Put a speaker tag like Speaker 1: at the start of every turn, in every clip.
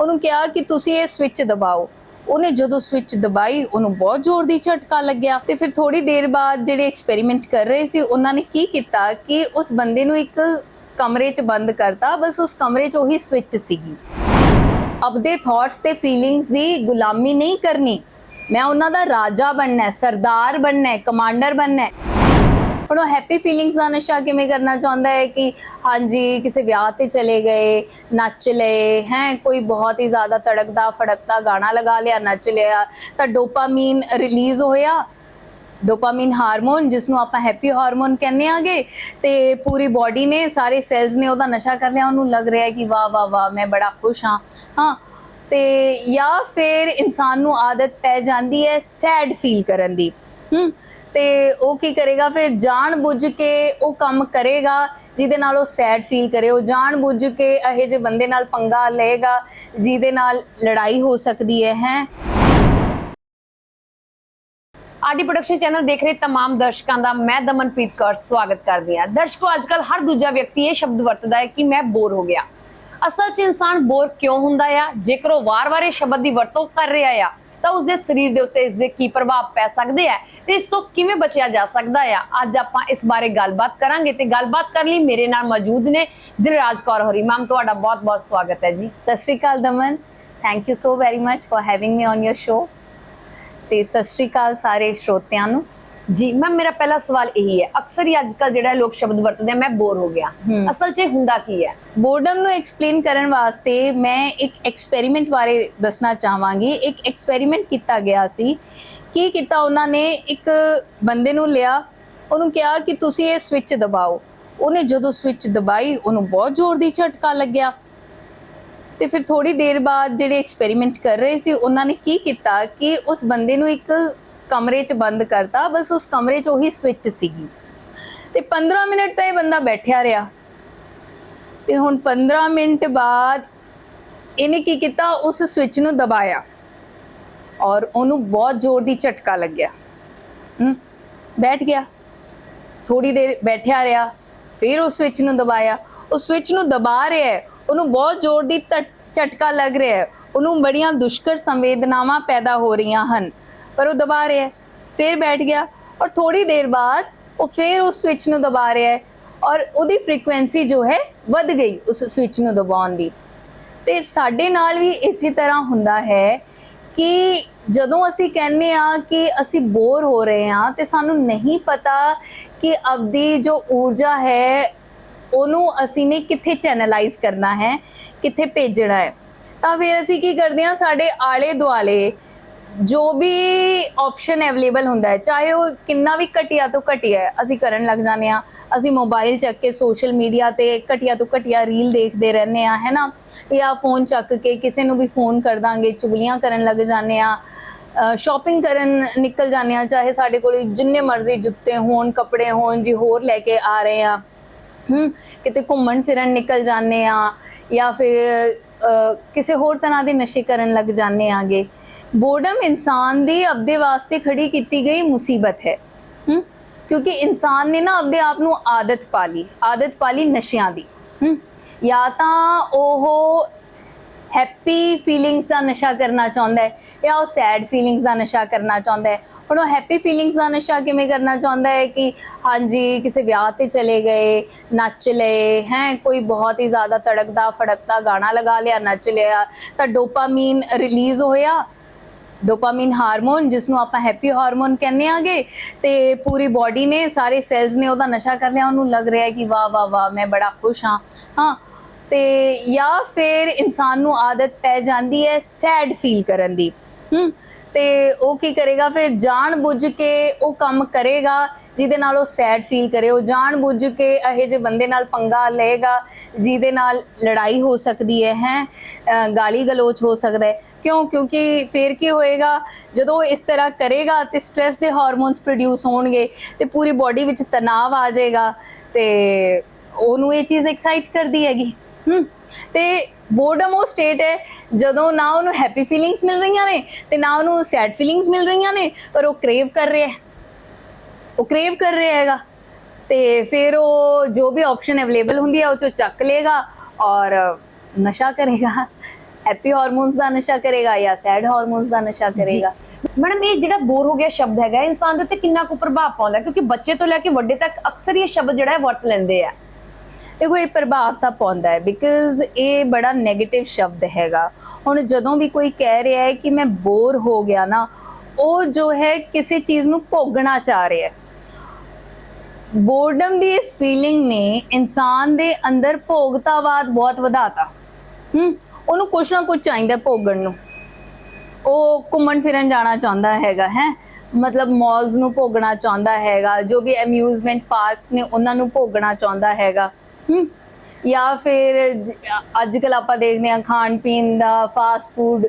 Speaker 1: ਉਹਨੂੰ ਕਿਹਾ ਕਿ ਤੁਸੀਂ ਇਹ ਸਵਿੱਚ ਦਬਾਓ। ਉਹਨੇ ਜਦੋਂ ਸਵਿੱਚ ਦਬਾਈ, ਉਹਨੂੰ ਬਹੁਤ ਜ਼ੋਰ ਦੀ ਝਟਕਾ ਲੱਗਿਆ। ਤੇ ਫਿਰ ਥੋੜੀ ਦੇਰ ਬਾਅਦ ਜਿਹੜੇ ਐਕਸਪੈਰੀਮੈਂਟ ਕਰ ਰਹੇ ਸੀ, ਉਹਨਾਂ ਨੇ ਕੀ ਕੀਤਾ ਕਿ ਉਸ ਬੰਦੇ ਨੂੰ ਇੱਕ ਕਮਰੇ 'ਚ ਬੰਦ ਕਰਤਾ। ਬਸ ਉਸ ਕਮਰੇ 'ਚ ਉਹੀ ਸਵਿੱਚ ਸੀਗੀ। ਆਪਦੇ ਥਾਟਸ ਤੇ ਫੀਲਿੰਗਸ ਦੀ ਗੁਲਾਮੀ ਨਹੀਂ ਕਰਨੀ। ਮੈਂ ਉਹਨਾਂ ਦਾ ਰਾਜਾ ਬਣਨਾ ਹੈ, ਸਰਦਾਰ ਬਣਨਾ ਹੈ ਕਮਾਂਡਰ ਬਣਨਾ ਹੈ। ਹੁਣ ਉਹ ਹੈਪੀ ਫੀਲਿੰਗਸ ਦਾ ਨਸ਼ਾ ਕਿਵੇਂ ਕਰਨਾ ਚਾਹੁੰਦਾ ਹੈ ਕਿ ਹਾਂਜੀ, ਕਿਸੇ ਵਿਆਹ ਤੇ ਚਲੇ ਗਏ, ਨੱਚ ਲਏ, ਹੈ, ਕੋਈ ਬਹੁਤ ਹੀ ਜ਼ਿਆਦਾ ਤੜਕਦਾ, ਫੜਕਦਾ ਗਾਣਾ ਲਗਾ ਲਿਆ, ਨੱਚ ਲਿਆ, ਤਾਂ ਡੋਪਾਮੀਨ ਰਿਲੀਜ਼ ਹੋਇਆ। ਡੋਪਾਮੀਨ ਹਾਰਮੋਨ ਜਿਸ ਨੂੰ ਆਪਾਂ ਹੈਪੀ ਹਾਰਮੋਨ ਕਹਿੰਦੇ ਆਗੇ, ਤੇ ਪੂਰੀ ਬਾਡੀ ਨੇ, ਸਾਰੇ ਸੈਲਸ ਨੇ ਉਹਦਾ ਨਸ਼ਾ ਕਰ ਲਿਆ। ਉਹਨੂੰ ਲੱਗ ਰਿਹਾ ਕਿ ਵਾਹ ਵਾਹ ਵਾਹ, ਮੈਂ ਬੜਾ ਖੁਸ਼ ਹਾਂ। ਹਾਂ, ਤੇ ਜਾਂ ਫਿਰ ਇਨਸਾਨ ਨੂੰ ਆਦਤ ਪੈ ਜਾਂਦੀ ਹੈ ਸੈਡ ਫੀਲ ਕਰਨ ਦੀ। ਹੂੰ ਤੇ ਉਹ ਕੀ ਕਰੇਗਾ ਫਿਰ ਜਾਣ ਬੁੱਝ ਕੇ ਉਹ ਕੰਮ ਕਰੇਗਾ ਜਿਹਦੇ ਨਾਲ ਉਹ ਸੈਡ ਫੀਲ ਕਰੇ ਉਹ ਜਾਣ ਬੁੱਝ ਕੇ ਇਹੋ ਜਿਹੇ ਬੰਦੇ ਨਾਲ ਪੰਗਾ ਲਏਗਾ ਜਿਹਦੇ ਨਾਲ ਲੜਾਈ ਹੋ ਸਕਦੀ ਹੈ ਹੈ
Speaker 2: ਆਰਡੀ ਪ੍ਰੋਡਕਸ਼ਨ ਚੈਨਲ ਦੇਖ ਰਹੇ तमाम ਦਰਸ਼ਕਾਂ ਦਾ ਮੈਂ ਦਮਨਪ੍ਰੀਤ ਕੌਰ ਸਵਾਗਤ ਕਰਦੀ ਹਾਂ ਦਰਸ਼ਕੋ ਅੱਜਕੱਲ ਹਰ ਦੂਜਾ ਵਿਅਕਤੀ ਇਹ ਸ਼ਬਦ ਵਰਤਦਾ ਹੈ ਕਿ ਮੈਂ ਬੋਰ ਹੋ ਗਿਆ ਅਸਲ 'ਚ ਇਨਸਾਨ ਬੋਰ ਕਿਉਂ ਹੁੰਦਾ ਆ ਜੇਕਰ ਉਹ ਵਾਰ-ਵਾਰ ਇਹ ਸ਼ਬਦ ਦੀ ਵਰਤੋਂ ਕਰ ਰਿਹਾ ਆ ਤਾਂ ਉਸਦੇ ਸਰੀਰ ਦੇ ਉੱਤੇ ਇਸ ਦੇ ਕੀ ਪ੍ਰਭਾਵ ਪੈ ਸਕਦੇ ਆ ਤੇ ਇਸ ਤੋਂ ਕਿਵੇਂ ਬਚਿਆ ਜਾ ਸਕਦਾ ਆ? ਅੱਜ ਆਪਾਂ ਇਸ ਬਾਰੇ ਗੱਲਬਾਤ ਕਰਾਂਗੇ ਤੇ ਗੱਲਬਾਤ ਕਰਨ ਲਈ ਮੇਰੇ ਨਾਲ ਮੌਜੂਦ ਨੇ ਦਿਲਰਾਜ ਕੌਰ ਹੋਰੀ। ਮੈਮ ਤੁਹਾਡਾ ਬਹੁਤ-ਬਹੁਤ ਸਵਾਗਤ ਹੈ ਜੀ।
Speaker 1: Sat Sri Akal Daman. Thank you so very much for having me on your show ਤੇ ਸਤਿ ਸ਼੍ਰੀ ਅਕਾਲ ਸਾਰੇ ਸਰੋਤਿਆਂ ਨੂੰ।
Speaker 2: ਜੀ ਮੈਮ ਮੇਰਾ ਪਹਿਲਾ ਸਵਾਲ ਇਹੀ ਹੈ। ਅਕਸਰ ਹੀ ਅੱਜਕੱਲ ਜਿਹੜਾ ਲੋਕ ਸ਼ਬਦ ਵਰਤਦੇ ਆ ਮੈਂ ਬੋਰ ਹੋ ਗਿਆ। ਅਸਲ 'ਚ ਹੁੰਦਾ ਕੀ ਹੈ?
Speaker 1: ਬੋਰਡਮ ਨੂੰ ਐਕਸਪਲੇਨ ਕਰਨ ਵਾਸਤੇ ਮੈਂ ਇੱਕ ਐਕਸਪੈਰੀਮੈਂਟ ਬਾਰੇ ਦੱਸਣਾ ਚਾਹਾਂਗੀ। ਇੱਕ ਐਕਸਪੈਰੀਮੈਂਟ ਕੀਤਾ ਗਿਆ ਸੀ। ਕੀ ਕੀਤਾ ਉਹਨਾਂ ਨੇ? ਇੱਕ ਬੰਦੇ ਨੂੰ ਲਿਆ। ਉਹਨੂੰ ਕਿਹਾ ਕਿ ਤੁਸੀਂ ਇਹ ਸਵਿਚ ਦਬਾਓ। ਉਹਨੇ ਜਦੋਂ ਸਵਿਚ ਦਬਾਈ ਉਹਨੂੰ ਬਹੁਤ ਜ਼ੋਰ ਦੀ ਝਟਕਾ ਲੱਗਿਆ। ਤੇ ਫਿਰ ਥੋੜੀ ਦੇਰ ਬਾਅਦ ਜਿਹੜੇ ਐਕਸਪੈਰੀਮੈਂਟ ਕਰ ਰਹੇ ਸੀ ਉਹਨਾਂ ਨੇ ਕੀ ਕੀਤਾ ਕਿ ਉਸ ਬੰਦੇ ਨੂੰ ਇੱਕ ਕਮਰੇ 'ਚ ਬੰਦ ਕਰਤਾ, ਬਸ ਉਸ ਕਮਰੇ 'ਚ ਉਹੀ ਸਵਿਚ ਸੀਗੀ। ਤੇ 15 ਮਿੰਟ ਤਾਂ ਇਹ ਬੰਦਾ ਬੈਠਿਆ ਰਿਹਾ। ਤੇ ਹੁਣ 15 ਮਿੰਟ ਬਾਅਦ ਇਹਨੇ ਕੀ ਕੀਤਾ? ਉਸ ਸਵਿਚ ਨੂੰ ਦਬਾਇਆ। ਔਰ ਉਹਨੂੰ ਬਹੁਤ ਜ਼ੋਰ ਦੀ ਝਟਕਾ ਲੱਗਿਆ। ਹੂੰ, ਬੈਠ ਗਿਆ। ਥੋੜੀ ਦੇਰ ਬੈਠਿਆ ਰਿਹਾ, ਫਿਰ ਉਸ ਸਵਿਚ ਨੂੰ ਦਬਾਇਆ। ਉਹ ਸਵਿਚ ਨੂੰ ਦਬਾ ਰਿਹਾ ਹੈ, ਉਹਨੂੰ ਬਹੁਤ ਜ਼ੋਰ ਦੀ ਧ- ਝਟਕਾ ਲੱਗ ਰਿਹਾ ਹੈ। ਉਹਨੂੰ ਬੜੀਆਂ ਦੁਸ਼ਕਰ ਸੰਵੇਦਨਾਵਾਂ ਪੈਦਾ ਹੋ ਰਹੀਆਂ ਹਨ। ਪਰ ਉਹ ਦਬਾ ਰਿਹਾ ਹੈ। ਫਿਰ ਬੈਠ ਗਿਆ ਔਰ ਥੋੜੀ ਦੇਰ ਬਾਅਦ ਉਹ ਫਿਰ ਉਸ ਸਵਿਚ ਨੂੰ ਦਬਾ ਰਿਹਾ ਹੈ ਔਰ ਉਹਦੀ ਫ੍ਰੀਕੁਐਂਸੀ ਜੋ ਹੈ ਵੱਧ ਗਈ ਉਸ ਸਵਿਚ ਨੂੰ ਦਬਾਉਣ ਦੀ। ਤੇ ਸਾਡੇ ਨਾਲ ਵੀ ਇਸੇ ਤਰ੍ਹਾਂ ਹੁੰਦਾ ਹੈ ਕਿ ਜਦੋਂ ਅਸੀਂ ਕਹਿੰਨੇ ਆ ਕਿ ਅਸੀਂ ਬੋਰ ਹੋ ਰਹੇ ਹਾਂ ਤੇ ਸਾਨੂੰ ਨਹੀਂ ਪਤਾ ਕਿ ਆਪਦੀ ਜੋ ਊਰਜਾ ਹੈ, ਉਹਨੂੰ ਅਸੀਂ ਨੇ ਕਿੱਥੇ ਚੈਨਲਾਈਜ਼ ਕਰਨਾ ਹੈ, ਕਿੱਥੇ ਭੇਜਣਾ ਹੈ। ਤਾਂ ਫਿਰ ਅਸੀਂ ਕੀ ਕਰਦੇ ਹਾਂ, ਸਾਡੇ ਆਲੇ ਦੁਆਲੇ ਜੋ ਵੀ ਆਪਸ਼ਨ ਅਵੇਲੇਬਲ ਹੁੰਦਾ ਹੈ, ਚਾਹੇ ਉਹ ਕਿੰਨਾ ਵੀ ਘਟੀਆ ਤੋਂ ਘਟੀਆ ਹੈ, ਅਸੀਂ ਕਰਨ ਲੱਗ ਜਾਂਦੇ ਆ ਅਸੀਂ ਮੋਬਾਈਲ ਚੱਕ ਕੇ ਸੋਸ਼ਲ ਮੀਡੀਆ ਤੇ ਘਟੀਆ ਤੋਂ ਘਟੀਆ ਰੀਲ ਦੇਖਦੇ ਰਹਿੰਦੇ ਆ ਹੈਨਾ ਜਾਂ ਫੋਨ ਚੱਕ ਕੇ ਕਿਸੇ ਨੂੰ ਵੀ ਫੋਨ ਕਰ ਦਾਂਗੇ, ਚੁਗਲੀਆਂ ਕਰਨ ਲੱਗ ਜਾਂਦੇ ਆ ਸ਼ਾਪਿੰਗ ਕਰਨ ਨਿਕਲ ਜਾਂਦੇ ਆ ਚਾਹੇ ਸਾਡੇ ਕੋਲ ਜਿੰਨੇ ਮਰਜ਼ੀ ਜੁੱਤੇ ਹੋਣ, ਕੱਪੜੇ ਹੋਣ, ਜੀ ਹੋਰ ਲੈ ਕੇ ਆ ਰਹੇ ਆ ਹਮ ਕਿਤੇ ਘੁੰਮਣ ਫਿਰਨ ਨਿਕਲ ਜਾਂਦੇ ਆ ਜਾਂ ਫਿਰ ਕਿਸੇ ਹੋਰ ਤਰ੍ਹਾਂ ਦੇ ਨਸ਼ੇ ਕਰਨ ਲੱਗ ਜਾਂਦੇ ਆਗੇ ਬੋਰਡਮ ਇਨਸਾਨ ਦੀ ਆਪਦੇ ਵਾਸਤੇ ਖੜੀ ਕੀਤੀ ਗਈ ਮੁਸੀਬਤ ਹੈ। ਕਿਉਂਕਿ ਇਨਸਾਨ ਨੇ ਨਾ ਆਪਦੇ ਆਪ ਨੂੰ ਆਦਤ ਪਾ ਲਈ, ਆਦਤ ਪਾ ਲਈ ਨਸ਼ਿਆਂ ਦੀ। ਜਾਂ ਤਾਂ ਉਹ ਹੈਪੀ ਫੀਲਿੰਗਸ ਦਾ ਨਸ਼ਾ ਕਰਨਾ ਚਾਹੁੰਦਾ ਹੈ ਜਾਂ ਉਹ ਸੈਡ ਫੀਲਿੰਗਸ ਦਾ ਨਸ਼ਾ ਕਰਨਾ ਚਾਹੁੰਦਾ ਹੈ। ਹੁਣ ਉਹ ਹੈਪੀ ਫੀਲਿੰਗਸ ਦਾ ਨਸ਼ਾ ਕਿਵੇਂ ਕਰਨਾ ਚਾਹੁੰਦਾ ਹੈ ਕਿ ਹਾਂਜੀ, ਕਿਸੇ ਵਿਆਹ ਤੇ ਚਲੇ ਗਏ, ਨੱਚ ਲਏ, ਹੈ, ਕੋਈ ਬਹੁਤ ਹੀ ਜ਼ਿਆਦਾ ਤੜਕਦਾ, ਫੜਕਦਾ ਗਾਣਾ ਲਗਾ ਲਿਆ, ਨੱਚ ਲਿਆ, ਤਾਂ ਡੋਪਾਮੀਨ ਰਿਲੀਜ਼ ਹੋਇਆ ਡੋਪਾਮੀਨ ਹਾਰਮੋਨ ਜਿਸ ਨੂੰ ਆਪਾਂ ਹੈਪੀ ਹਾਰਮੋਨ ਕਹਿੰਦੇ ਆਗੇ, ਤੇ ਪੂਰੀ ਬਾਡੀ ਨੇ, ਸਾਰੇ ਸੈਲਸ ਨੇ ਉਹਦਾ ਨਸ਼ਾ ਕਰ ਲਿਆ, ਉਹਨੂੰ ਲੱਗ ਰਿਹਾ ਹੈ ਕਿ ਵਾਹ ਵਾਹ ਵਾਹ, ਮੈਂ ਬੜਾ ਖੁਸ਼ ਹਾਂ। ਹਾਂ, ਤੇ ਜਾਂ ਫਿਰ ਇਨਸਾਨ ਨੂੰ ਆਦਤ ਪੈ ਜਾਂਦੀ ਹੈ ਸੈਡ ਫੀਲ ਕਰਨ ਦੀ। ਹੂੰ। ਤੇ ਉਹ ਕੀ ਕਰੇਗਾ, ਫਿਰ ਜਾਣ ਬੁੱਝ ਕੇ ਉਹ ਕੰਮ ਕਰੇਗਾ, ਜਿਹਦੇ ਨਾਲ ਉਹ ਸੈਡ ਫੀਲ ਕਰੇ। ਉਹ ਜਾਣ ਬੁੱਝ ਕੇ ਇਹੋ ਜਿਹੇ ਬੰਦੇ ਨਾਲ ਪੰਗਾ ਲਏਗਾ, ਜਿਹਦੇ ਨਾਲ ਲੜਾਈ ਹੋ ਸਕਦੀ ਹੈ ਹੈ। ਗਾਲੀ ਗਲੋਚ ਹੋ ਸਕਦਾ ਹੈ। ਕਿਉਂ? ਕਿਉਂਕਿ ਫਿਰ ਕੀ ਹੋਏਗਾ, ਜਦੋਂ ਉਹ ਇਸ ਤਰ੍ਹਾਂ ਕਰੇਗਾ ਤੇ ਸਟ्रेस ਦੇ ਹਾਰਮੋਨਸ ਪ੍ਰੋਡਿਊਸ ਹੋਣਗੇ ਤੇ ਪੂਰੀ ਬਾਡੀ ਵਿੱਚ ਤਣਾਅ ਆ ਜਾਏਗਾ ਤੇ ਉਹਨੂੰ ਇਹ ਚੀਜ਼ ਐਕਸਾਈਟ ਕਰਦੀ ਹੈਗੀ। ਹਮ ਤੇ ਬੋਰਡਮ ਉਹ ਸਟੇਟ ਹੈ ਜਦੋਂ ਨਾ ਉਹਨੂੰ ਹੈਪੀ ਫੀਲਿੰਗਸ ਮਿਲ ਰਹੀਆਂ ਨੇ ਤੇ ਨਾ ਉਹਨੂੰ ਸੈਡ ਫੀਲਿੰਗਸ ਮਿਲ ਰਹੀਆਂ ਨੇ ਪਰ ਉਹ ਕ੍ਰੇਵ ਕਰ ਰਿਹਾ ਹੈ। ਉਹ ਕ੍ਰੇਵ ਕਰ ਰਿਹਾ ਹੈਗਾ ਤੇ ਫਿਰ ਉਹ ਜੋ ਵੀ ਆਪਸ਼ਨ ਅਵੇਲੇਬਲ ਹੁੰਦੀ ਹੈ ਉਹ ਚੋਂ ਚੱਕ ਲੇਗਾ ਔਰ ਨਸ਼ਾ ਕਰੇਗਾ। ਹੈਪੀ ਹਾਰਮੋਨਸ ਦਾ ਨਸ਼ਾ ਕਰੇਗਾ ਜਾਂ ਸੈਡ ਹਾਰਮੋਨਸ ਦਾ ਨਸ਼ਾ ਕਰੇਗਾ।
Speaker 2: ਮੈਡਮ ਇਹ ਜਿਹੜਾ ਬੋਰ ਹੋ ਗਿਆ ਸ਼ਬਦ ਹੈਗਾ ਇਨਸਾਨ ਦੇ ਉੱਤੇ ਕਿੰਨਾ ਕੁ ਪ੍ਰਭਾਵ ਪਾਉਂਦਾ? ਕਿਉਂਕਿ ਬੱਚੇ ਤੋਂ ਲੈ ਕੇ ਵੱਡੇ ਤੱਕ ਅਕਸਰ ਇਹ ਸ਼ਬਦ ਜਿਹੜਾ ਹੈ ਵਰਤ ਲੈਂਦੇ ਆ।
Speaker 1: ਦੇਖੋ, ਇਹ ਪ੍ਰਭਾਵ ਤਾਂ ਪਾਉਂਦਾ ਹੈ ਬਿਕਾਜ਼ ਇਹ ਬੜਾ 네ਗੇਟਿਵ ਸ਼ਬਦ ਹੈਗਾ। ਹੁਣ ਜਦੋਂ ਵੀ ਕੋਈ ਕਹਿ ਰਿਹਾ ਹੈ ਕਿ ਮੈਂ ਬੋਰ ਹੋ ਗਿਆ ਨਾ, ਉਹ ਜੋ ਹੈ ਕਿਸੇ ਚੀਜ਼ ਨੂੰ ਭੋਗਣਾ ਚਾਹ ਰਿਹਾ ਹੈ। ਬੋਰਡਮ ਦੀ ਇਸ ਫੀਲਿੰਗ ਨੇ ਇਨਸਾਨ ਦੇ ਅੰਦਰ ਭੋਗਤਾਵਾਦ ਬਹੁਤ ਵਧਾਤਾ। ਹੂੰ, ਉਹਨੂੰ ਕੁਛ ਨਾ ਕੁਛ ਚਾਹੀਦਾ ਭੋਗਣ ਨੂੰ। ਉਹ ਘੁੰਮਣ ਫਿਰਨ ਜਾਣਾ ਚਾਹੁੰਦਾ ਹੈਗਾ, ਹੈ? ਮਤਲਬ ਮਾਲਸ ਨੂੰ ਭੋਗਣਾ ਚਾਹੁੰਦਾ ਹੈਗਾ, ਜੋ ਵੀ ਅਮਿਊਜ਼ਮੈਂਟ ਪਾਰਕਸ ਨੇ, ਉਹਨਾਂ ਨੂੰ ਭੋਗਣਾ ਚਾਹੁੰਦਾ ਹੈਗਾ। ਜਾਂ ਫਿਰ ਅੱਜ ਕੱਲ ਆਪਾਂ ਦੇਖਦੇ ਹਾਂ ਖਾਣ ਪੀਣ ਦਾ ਫਾਸਟ ਫੂਡ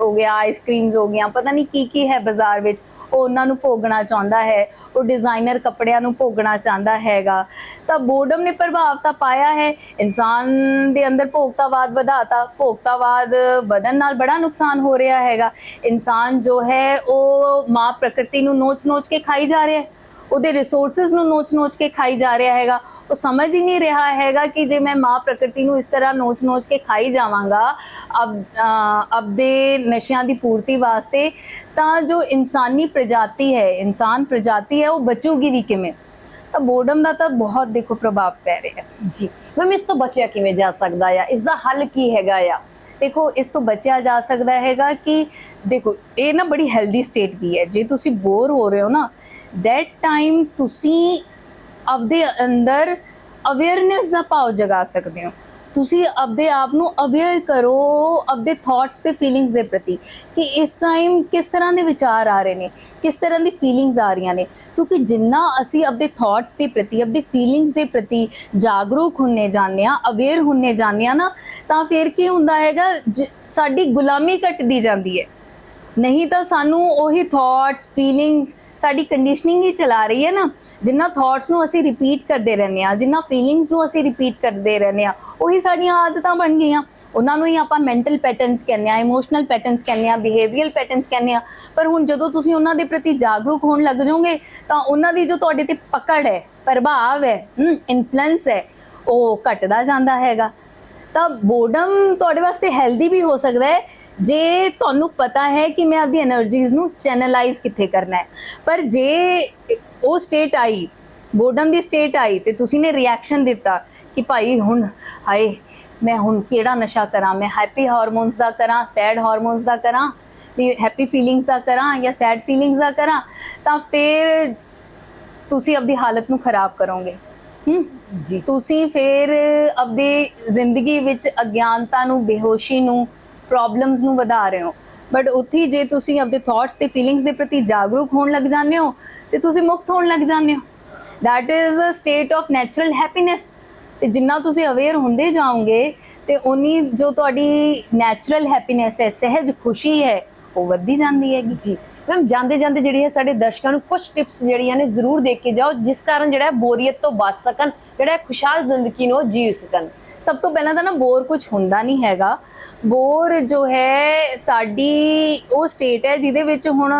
Speaker 1: ਹੋ ਗਿਆ ਆਈਸਕ੍ਰੀਮਸ ਹੋ ਗਈਆਂ, ਪਤਾ ਨਹੀਂ ਕੀ ਕੀ ਹੈ ਬਾਜ਼ਾਰ ਵਿੱਚ, ਉਹ ਉਹਨਾਂ ਨੂੰ ਭੋਗਣਾ ਚਾਹੁੰਦਾ ਹੈ, ਉਹ ਡਿਜ਼ਾਈਨਰ ਕੱਪੜਿਆਂ ਨੂੰ ਭੋਗਣਾ ਚਾਹੁੰਦਾ ਹੈਗਾ। ਤਾਂ ਬੋਰਡਮ ਨੇ ਪ੍ਰਭਾਵ ਤਾਂ ਪਾਇਆ ਹੈ, ਇਨਸਾਨ ਦੇ ਅੰਦਰ ਭੋਗਤਾਵਾਦ ਵਧਾਤਾ, ਭੋਗਤਾਵਾਦ ਵਧਣ ਨਾਲ ਬੜਾ ਨੁਕਸਾਨ ਹੋ ਰਿਹਾ ਹੈਗਾ। ਇਨਸਾਨ ਜੋ ਹੈ, ਉਹ ਮਾਂ ਪ੍ਰਕਿਰਤੀ ਨੂੰ ਨੋਚ-ਨੋਚ ਕੇ ਖਾਈ ਜਾ ਰਿਹਾ ਹੈ। ਉਹਦੇ ਰਿਸੋਰਸਸ ਨੂੰ ਨੋਚ-ਨੋਚ ਕੇ ਖਾਈ ਜਾ ਰਿਹਾ ਹੈਗਾ। ਉਹ ਸਮਝ ਹੀ ਨਹੀਂ ਰਿਹਾ ਹੈਗਾ ਕਿ ਜੇ ਮੈਂ ਮਾਂ ਪ੍ਰਕਿਰਤੀ ਨੂੰ ਇਸ ਤਰ੍ਹਾਂ ਨੋਚ-ਨੋਚ ਕੇ ਖਾਈ ਜਾਵਾਂਗਾ ਅਬ ਅ, ਨਸ਼ਿਆਂ ਦੀ ਪੂਰਤੀ ਵਾਸਤੇ ਤਾਂ ਜੋ ਇਨਸਾਨੀ ਪ੍ਰਜਾਤੀ ਹੈ ਇਨਸਾਨ ਪ੍ਰਜਾਤੀ ਹੈ ਉਹ ਬਚੂਗੀ ਵੀ ਕਿਵੇਂ? ਤਾਂ ਬੋਰਡਮ ਦਾ ਤਾਂ ਬਹੁਤ ਦੇਖੋ ਪ੍ਰਭਾਵ ਪੈ ਰਿਹਾ।
Speaker 2: ਜੀ। ਮੈਮ ਇਸ ਤੋਂ ਬਚਿਆ ਕਿਵੇਂ ਜਾ ਸਕਦਾ ਆ? ਇਸ ਦਾ ਹੱਲ ਕੀ ਹੈਗਾ ਆ?
Speaker 1: ਦੇਖੋ, ਇਸ ਤੋਂ ਬਚਿਆ ਜਾ ਸਕਦਾ ਹੈਗਾ ਕਿ ਦੇਖੋ, ਇਹ ਨਾ ਬੜੀ ਹੈਲਦੀ ਸਟੇਟ ਵੀ ਹੈ। ਜੇ ਤੁਸੀਂ ਬੋਰ ਹੋ ਰਹੇ ਹੋ ਨਾ ਦੈਟ ਟਾਈਮ ਤੁਸੀਂ ਆਪਦੇ ਅੰਦਰ ਅਵੇਅਰਨੈਸ ਦਾ ਭਾਵ ਜਗਾ ਸਕਦੇ ਹੋ। ਤੁਸੀਂ ਆਪਦੇ ਆਪ ਨੂੰ ਅਵੇਅਰ ਕਰੋ, ਆਪਦੇ ਥਾਟਸ ਤੇ ਫੀਲਿੰਗਸ ਦੇ ਪ੍ਰਤੀ ਕਿ ਇਸ ਟਾਈਮ ਕਿਸ ਤਰ੍ਹਾਂ ਦੇ ਵਿਚਾਰ ਆ ਰਹੇ ਨੇ, ਕਿਸ ਤਰ੍ਹਾਂ ਦੀ ਫੀਲਿੰਗਸ ਆ ਰਹੀਆਂ ਨੇ। ਕਿਉਂਕਿ ਜਿੰਨਾ ਅਸੀਂ ਆਪਦੇ ਥਾਟਸ ਦੇ ਪ੍ਰਤੀ, ਆਪਦੇ ਫੀਲਿੰਗਸ ਦੇ ਪ੍ਰਤੀ ਜਾਗਰੂਕ ਹੁੰਨੇ ਜਾਂਦੇ ਆ ਅਵੇਅਰ ਹੁੰਨੇ ਜਾਂਦੇ ਆ ਨਾ, ਤਾਂ ਫਿਰ ਕੀ ਹੁੰਦਾ ਹੈਗਾ, ਜ- ਸਾਡੀ ਗੁਲਾਮੀ ਘਟਦੀ ਜਾਂਦੀ ਹੈ। ਨਹੀਂ ਤਾਂ ਸਾਨੂੰ ਉਹੀ ਥਾਟਸ ਫੀਲਿੰਗਸ ਸਾਡੀ ਕੰਡੀਸ਼ਨਿੰਗ ਹੀ ਚਲਾ ਰਹੀ ਹੈ ਨਾ। ਜਿੰਨਾ ਥਾਟਸ ਨੂੰ ਅਸੀਂ ਰਿਪੀਟ ਕਰਦੇ ਰਹਿੰਦੇ ਆ ਜਿੰਨਾ ਫੀਲਿੰਗਸ ਨੂੰ ਅਸੀਂ ਰਿਪੀਟ ਕਰਦੇ ਰਹਿੰਦੇ ਆ ਉਹੀ ਸਾਡੀਆਂ ਆਦਤਾਂ ਬਣ ਗਈਆਂ। ਉਹਨਾਂ ਨੂੰ ਹੀ ਆਪਾਂ ਮੈਂਟਲ ਪੈਟਰਨਸ ਕਹਿੰਦੇ ਆ ਇਮੋਸ਼ਨਲ ਪੈਟਰਨਸ ਕਹਿੰਦੇ ਆ ਬਿਹੇਵੀਅਰਲ ਪੈਟਰਨਸ ਕਹਿੰਦੇ ਆ ਪਰ ਹੁਣ ਜਦੋਂ ਤੁਸੀਂ ਉਹਨਾਂ ਦੇ ਪ੍ਰਤੀ ਜਾਗਰੂਕ ਹੋਣ ਲੱਗ ਜਾਓਗੇ, ਤਾਂ ਉਹਨਾਂ ਦੀ ਜੋ ਤੁਹਾਡੇ ਤੇ ਪਕੜ ਹੈ, ਪ੍ਰਭਾਵ ਹੈ ਇਨਫਲੂਐਂਸ ਹੈ, ਉਹ ਘਟਦਾ ਜਾਂਦਾ ਹੈਗਾ। ਤਾਂ ਬੋਰਡਮ ਤੁਹਾਡੇ ਵਾਸਤੇ ਹੈਲਦੀ ਵੀ ਹੋ ਸਕਦਾ ਹੈ ਜੇ ਤੁਹਾਨੂੰ ਪਤਾ ਹੈ ਕਿ ਮੈਂ ਆਪਦੀ એનર્ਜੀਜ਼ ਨੂੰ ਚੈਨਲਾਈਜ਼ ਕਿੱਥੇ ਕਰਨਾ ਹੈ ਪਰ ਜੇ ਉਹ ਸਟੇਟ ਆਈ ਬੋਰਡਮ ਦੀ ਸਟੇਟ ਆਈ ਤੇ ਤੁਸੀਂ ਨੇ ਰਿਐਕਸ਼ਨ ਦਿੱਤਾ ਕਿ ਭਾਈ ਹੁਣ ਹਾਏ ਮੈਂ ਹੁਣ ਕਿਹੜਾ ਨਸ਼ਾ ਕਰਾਂ? ਮੈਂ ਹੈਪੀ ਹਾਰਮੋਨਸ ਦਾ ਕਰਾਂ ਸੈਡ ਹਾਰਮੋਨਸ ਦਾ ਕਰਾਂ? ਵੀ ਹੈਪੀ ਫੀਲਿੰਗਸ ਦਾ ਕਰਾਂ ਜਾਂ ਸੈਡ ਫੀਲਿੰਗਸ ਦਾ ਕਰਾਂ? ਤਾਂ ਫਿਰ ਤੁਸੀਂ ਆਪਣੀ ਹਾਲਤ ਨੂੰ ਖਰਾਬ ਕਰੋਗੇ। ਹੂੰ?
Speaker 2: ਜੀ।
Speaker 1: ਤੁਸੀਂ ਫਿਰ ਆਪਣੀ ਜ਼ਿੰਦਗੀ ਵਿੱਚ ਅਗਿਆਨਤਾ ਨੂੰ ਬੇਹੋਸ਼ੀ ਨੂੰ ਪ੍ਰੋਬਲਮਸ ਨੂੰ ਵਧਾ ਰਹੇ ਹੋ। ਬਟ ਉੱਥੇ ਜੇ ਤੁਸੀਂ ਆਪਦੇ ਥਾਟਸ ਤੇ ਫੀਲਿੰਗਸ ਦੇ ਪ੍ਰਤੀ ਜਾਗਰੂਕ ਹੋਣ ਲੱਗ ਜਾਂਦੇ ਹੋ, ਤੇ ਤੁਸੀਂ ਮੁਕਤ ਹੋਣ ਲੱਗ ਜਾਂਦੇ ਹੋ। That is a state of natural happiness ਤੇ ਜਿੰਨਾ ਤੁਸੀਂ ਅਵੇਅਰ ਹੁੰਦੇ ਜਾਓਗੇ, ਤੇ ਉਨੀ ਜੋ ਤੁਹਾਡੀ ਨੈਚੁਰਲ ਹੈਪੀਨੈਸ ਹੈ, ਸਹਿਜ ਖੁਸ਼ੀ ਹੈ, ਉਹ ਵੱਧਦੀ ਜਾਂਦੀ ਹੈਗੀ।
Speaker 2: ਜੀ। ਮੈਮ ਜਾਂਦੇ ਜਾਂਦੇ ਜਿਹੜੀ ਹੈ ਸਾਡੇ ਦਰਸ਼ਕਾਂ ਨੂੰ ਕੁਝ ਟਿਪਸ ਜਿਹੜੀਆਂ ਨੇ, ਜ਼ਰੂਰ ਦੇ ਕੇ ਜਾਓ, ਜਿਸ ਕਾਰਨ ਜਿਹੜਾ ਬੋਰੀਅਤ ਤੋਂ ਬਚ ਸਕਣ, ਜਿਹੜਾ ਖੁਸ਼ਹਾਲ ਜ਼ਿੰਦਗੀ ਨੂੰ ਉਹ ਜੀ ਸਕਣ।
Speaker 1: ਸਭ ਤੋਂ ਪਹਿਲਾਂ ਤਾਂ ਨਾ ਬੋਰ ਕੁਝ ਹੁੰਦਾ ਨਹੀਂ ਹੈਗਾ। ਬੋਰ ਜੋ ਹੈ, ਸਾਡੀ ਉਹ ਸਟੇਟ ਹੈ ਜਿਹਦੇ ਵਿੱਚ ਹੁਣ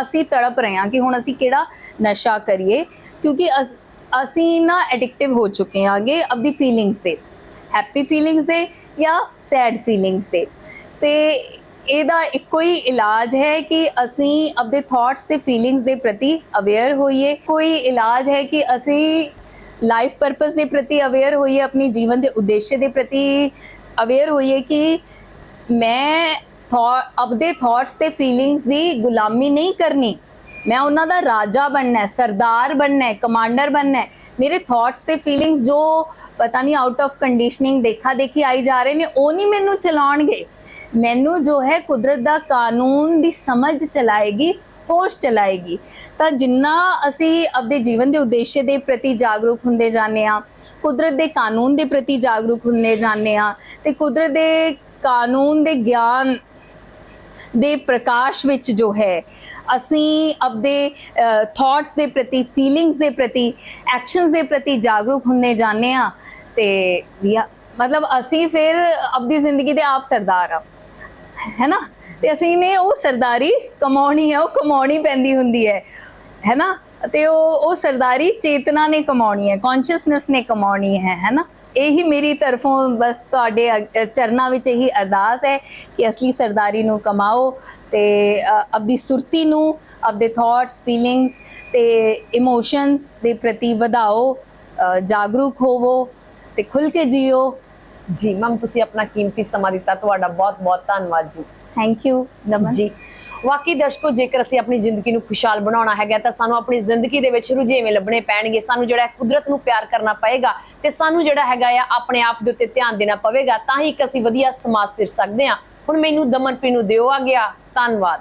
Speaker 1: ਅਸੀਂ ਤੜਪ ਰਹੇ ਹਾਂ ਕਿ ਹੁਣ ਅਸੀਂ ਕਿਹੜਾ ਨਸ਼ਾ ਕਰੀਏ। ਕਿਉਂਕਿ ਅਸ- ਅਸੀਂ ਨਾ ਐਡਿਕਟਿਵ ਹੋ ਚੁੱਕੇ ਹਾਂਗੇ ਆਪਦੀ ਫੀਲਿੰਗਸ ਦੇ ਹੈਪੀ ਫੀਲਿੰਗਸ ਦੇ ਜਾਂ ਸੈਡ ਫੀਲਿੰਗਸ ਦੇ। ਤੇ ਇਹਦਾ ਇੱਕੋ ਹੀ ਇਲਾਜ ਹੈ ਕਿ ਅਸੀਂ ਆਪਦੇ ਥਾਟਸ ਤੇ ਫੀਲਿੰਗਸ ਦੇ ਪ੍ਰਤੀ ਅਵੇਅਰ ਹੋਈਏ। ਕੋਈ ਇਲਾਜ ਹੈ ਕਿ ਅਸੀਂ ਲਾਈਫ ਪਰਪਸ ਦੇ ਪ੍ਰਤੀ ਅਵੇਅਰ ਹੋਈਏ, ਆਪਣੀ ਜੀਵਨ ਦੇ ਉਦੇਸ਼ ਦੇ ਪ੍ਰਤੀ ਅਵੇਅਰ ਹੋਈਏ ਕਿ ਮੈਂ ਥਾ ਆਪਦੇ ਥਾਟਸ ਤੇ ਫੀਲਿੰਗਸ ਦੀ ਗੁਲਾਮੀ ਨਹੀਂ ਕਰਨੀ। ਮੈਂ ਉਹਨਾਂ ਦਾ ਰਾਜਾ ਬਣਨਾ ਹੈ, ਸਰਦਾਰ ਬਣਨਾ ਹੈ ਕਮਾਂਡਰ ਬਣਨਾ ਹੈ। ਮੇਰੇ ਥਾਟਸ ਤੇ ਫੀਲਿੰਗਸ ਜੋ ਪਤਾ ਨਹੀਂ ਆਊਟ ਆਫ ਕੰਡੀਸ਼ਨਿੰਗ ਦੇਖਾ ਦੇਖੀ ਆਈ ਜਾ ਰਹੇ ਨੇ, ਉਹ ਨਹੀਂ ਮੈਨੂੰ ਚਲਾਉਣਗੇ। ਮੈਨੂੰ ਜੋ ਹੈ ਕੁਦਰਤ ਦਾ ਕਾਨੂੰਨ ਦੀ ਸਮਝ ਚਲਾਏਗੀ ਹੋਸ਼ ਚਲਾਏਗੀ। ਤਾਂ ਜਿੰਨਾ ਅਸੀਂ ਆਪਦੇ ਜੀਵਨ ਦੇ ਉਦੇਸ਼ ਦੇ ਪ੍ਰਤੀ ਜਾਗਰੂਕ ਹੁੰਦੇ ਜਾਂਦੇ ਆ ਕੁਦਰਤ ਦੇ ਕਾਨੂੰਨ ਦੇ ਪ੍ਰਤੀ ਜਾਗਰੂਕ ਹੁੰਦੇ ਜਾਂਦੇ ਆ ਤੇ ਕੁਦਰਤ ਦੇ ਕਾਨੂੰਨ ਦੇ ਗਿਆਨ ਦੇ ਪ੍ਰਕਾਸ਼ ਵਿੱਚ ਜੋ ਹੈ, ਅਸੀਂ ਆਪਦੇ ਥਾਟਸ ਦੇ ਪ੍ਰਤੀ ਫੀਲਿੰਗਸ ਦੇ ਪ੍ਰਤੀ ਐਕਸ਼ਨਸ ਦੇ ਪ੍ਰਤੀ ਜਾਗਰੂਕ ਹੁੰਨੇ ਜਾਂਦੇ ਆ ਤੇ ਵੀ ਆ- ਮਤਲਬ ਅਸੀਂ ਫਿਰ ਆਪਦੀ ਜ਼ਿੰਦਗੀ ਦੇ ਆਪ ਸਰਦਾਰ ਆ ਹੈ ਨਾ? ਤੇ ਅਸੀਂ ਨੇ ਉਹ ਸਰਦਾਰੀ ਕਮਾਉਣੀ ਹੈ, ਉਹ ਕਮਾਉਣੀ ਪੈਂਦੀ ਹੁੰਦੀ ਹੈ ਹੈ ਨਾ ਤੇ ਉਹ ਉਹ ਸਰਦਾਰੀ ਚੇਤਨਾ ਨੇ ਕਮਾਉਣੀ ਹੈ ਕੌਨਸ਼ੀਅਸਨੈਸ ਨੇ ਕਮਾਉਣੀ ਹੈ ਹੈ ਨਾ ਇਹੀ ਮੇਰੀ ਤਰਫੋਂ ਬਸ ਤੁਹਾਡੇ ਅਗ- ਚਰਨਾਂ ਵਿੱਚ ਇਹੀ ਅਰਦਾਸ ਹੈ ਕਿ ਅਸਲੀ ਸਰਦਾਰੀ ਨੂੰ ਕਮਾਓ ਤੇ ਆਪਦੀ ਸੁਰਤੀ ਨੂੰ, ਆਪਦੇ ਥਾਟਸ ਫੀਲਿੰਗਸ ਤੇ ਇਮੋਸ਼ਨਸ ਦੇ ਪ੍ਰਤੀ ਵਧਾਓ ਜਾਗਰੂਕ ਹੋਵੋ ਤੇ ਖੁੱਲ ਕੇ ਜੀਓ।
Speaker 2: ਜੀ ਮੈਮ ਤੁਸੀਂ ਆਪਣਾ ਕੀਮਤੀ ਸਮਾਂ ਦਿੱਤਾ, ਤੁਹਾਡਾ ਬਹੁਤ ਬਹੁਤ ਧੰਨਵਾਦ ਜੀ।
Speaker 1: ਥੈਂਕ ਯੂ ਨਮਨ
Speaker 2: ਜੀ। ਵਾਕਈ ਦਰਸ਼ਕੋ, ਜੇਕਰ ਅਸੀਂ ਆਪਣੀ ਜ਼ਿੰਦਗੀ ਨੂੰ ਖੁਸ਼ਹਾਲ ਬਣਾਉਣਾ ਹੈਗਾ, ਤਾਂ ਸਾਨੂੰ ਆਪਣੀ ਜ਼ਿੰਦਗੀ ਦੇ ਵਿੱਚ ਰੁਝੇਵੇਂ ਲੱਭਣੇ ਪੈਣਗੇ। ਸਾਨੂੰ ਜਿਹੜਾ ਕੁਦਰਤ ਨੂੰ ਪਿਆਰ ਕਰਨਾ ਪਏਗਾ ਤੇ ਸਾਨੂੰ ਜਿਹੜਾ ਹੈਗਾ ਆ, ਆਪਣੇ ਆਪ ਦੇ ਉੱਤੇ ਧਿਆਨ ਦੇਣਾ ਪਵੇਗਾ, ਤਾਂ ਹੀ ਇੱਕ ਅਸੀਂ ਵਧੀਆ ਸਮਾਜ ਸਿਰ ਸਕਦੇ ਹਾਂ। ਹੁਣ ਮੈਨੂੰ ਦਮਨਪ੍ਰੀਤ ਨੂੰ ਦਿਓ ਆ ਗਿਆ। ਧੰਨਵਾਦ।